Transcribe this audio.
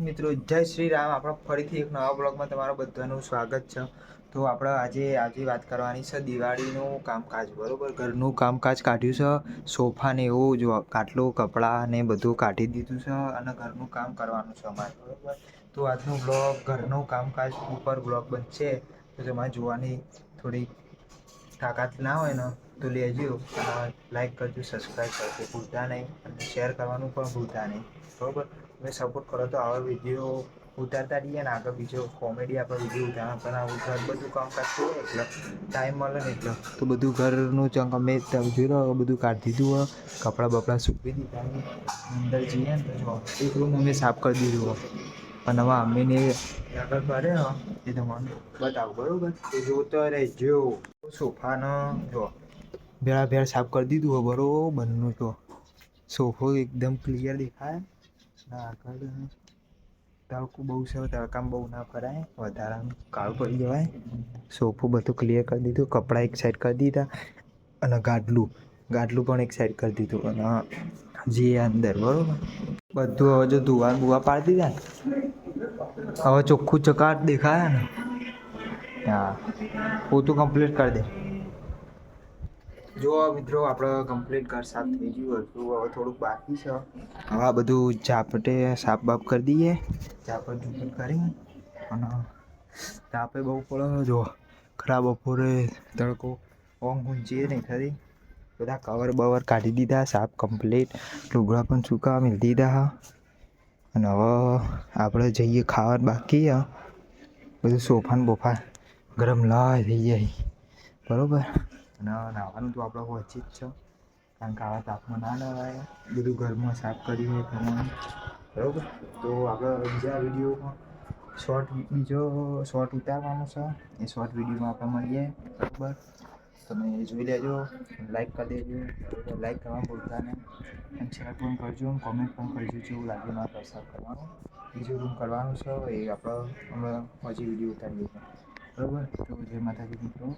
મિત્રો, જય શ્રી રામ. આપણા ફરીથી એક નવા બ્લોગમાં તમારું બધાનું સ્વાગત છે. તો આપણે આજે આજે વાત કરવાની છે દિવાળીનું કામકાજ. બરોબર? ઘરનું કામકાજ કાઢ્યું છે. સોફા ને એવું જો કાટલું કપડાં ને બધું કાઢી દીધું છે અને ઘરનું કામ કરવાનું છે અમારે. બરાબર? તો આજનું બ્લોગ ઘરનું કામકાજ ઉપર બ્લોગ બનશે. તો તમારે જોવાની થોડી તાકાત ના હોય ને તો લેજો લાઈક કરજો સબસ્ક્રાઈબ કરજો, ભૂલતા નહીં. અને શેર કરવાનું પણ ભૂલતા નહીં. બરોબર? તમે સપોર્ટ કરો તો આવા વીડિયો ઉતારતા રહીએ ને આગળ બીજો કોમેડી આપણે વીડિયો ઉતારવા પણ આવું ઘર બધું કામ કરતું હોય, એટલે ટાઈમ મળે ને એટલે. તો બધું ઘરનું ચંક અમે જોઈ લો બધું કાઢી દીધું હોય, કપડાં બપડા સૂકવી દીધા અંદર જઈએ ને તો એક રૂમ અમે સાફ કરી દીધું હોય. પણ હવે અમીને આગળ કરે એ તમને બતાવું, બરાબર? જોતો રહેજો. સોફાનો, જો. ભેળા ભેળ સાફ કરી દીધું હોય બરોબરનું તો. સોફો એકદમ ક્લિયર દેખાય. આગળ તડકું બહુ છે તડકામાં બહુ ના ફરાય વધારાનું કાળું પડી જવાય. સોફો બધું ક્લિયર કરી દીધું, કપડાં એક સાઈડ કરી દીધા અને ગાડલું. ગાડલું પણ એક સાઈડ કરી દીધું અને જે અંદર, બરોબર. બધું હવે જો ધુવા બુવા પાડી દીધા હવે ચોખ્ખું ચકાટ દેખાય ને. હા, પોતું કમ્પ્લીટ કરી દે. જો મિત્રો આપણે કમ્પ્લીટ ઘર સાફ થઈ ગયું હતું. હવે થોડુંક બાકી છે. હવે આ બધું ઝાપટે સાફ બાફ કરી દઈએ. ઝાપટ ઝૂપટ કરી અને તાપે બહુ પડે. જો ખરાબ બપોરે તડકો ઓમ ઊંચી નહીં ખરી. બધા કવર બવર કાઢી દીધા સાફ કમ્પ્લીટ લુગડા પણ સૂકા મેળ દીધા. અને હવે આપણે જઈએ ખાવા બાકી બધું સોફાન બોફા ગરમ લાય થઈ જાય. બરોબર? અને નાવાનું તો આપણે પહોંચી જ છે. કારણ કે આવા તાપમાં ના નવાય બધું ઘરમાં સાફ કર્યું હોય પ્રમાણે બરાબર? તો આપણે બીજા વિડીયોમાં શોર્ટ બીજો શોર્ટ ઉતારવાનો છે. એ શોર્ટ વિડીયોમાં આપણે મળીએ. બરાબર? તમે જોઈ લેજો. લાઈક કરી દેજો. લાઈક કરવા ભૂલતા નહીં. શેર પણ કરજો. કોમેન્ટ પણ કરજો જેવું લાગે મારા પ્રસાર કરવાનું. બીજું રૂમ કરવાનું છે. એ આપણે હમણાં હજી વીડિયો ઉતારી છીએ બરાબર? તો જય માતાજી મિત્રો.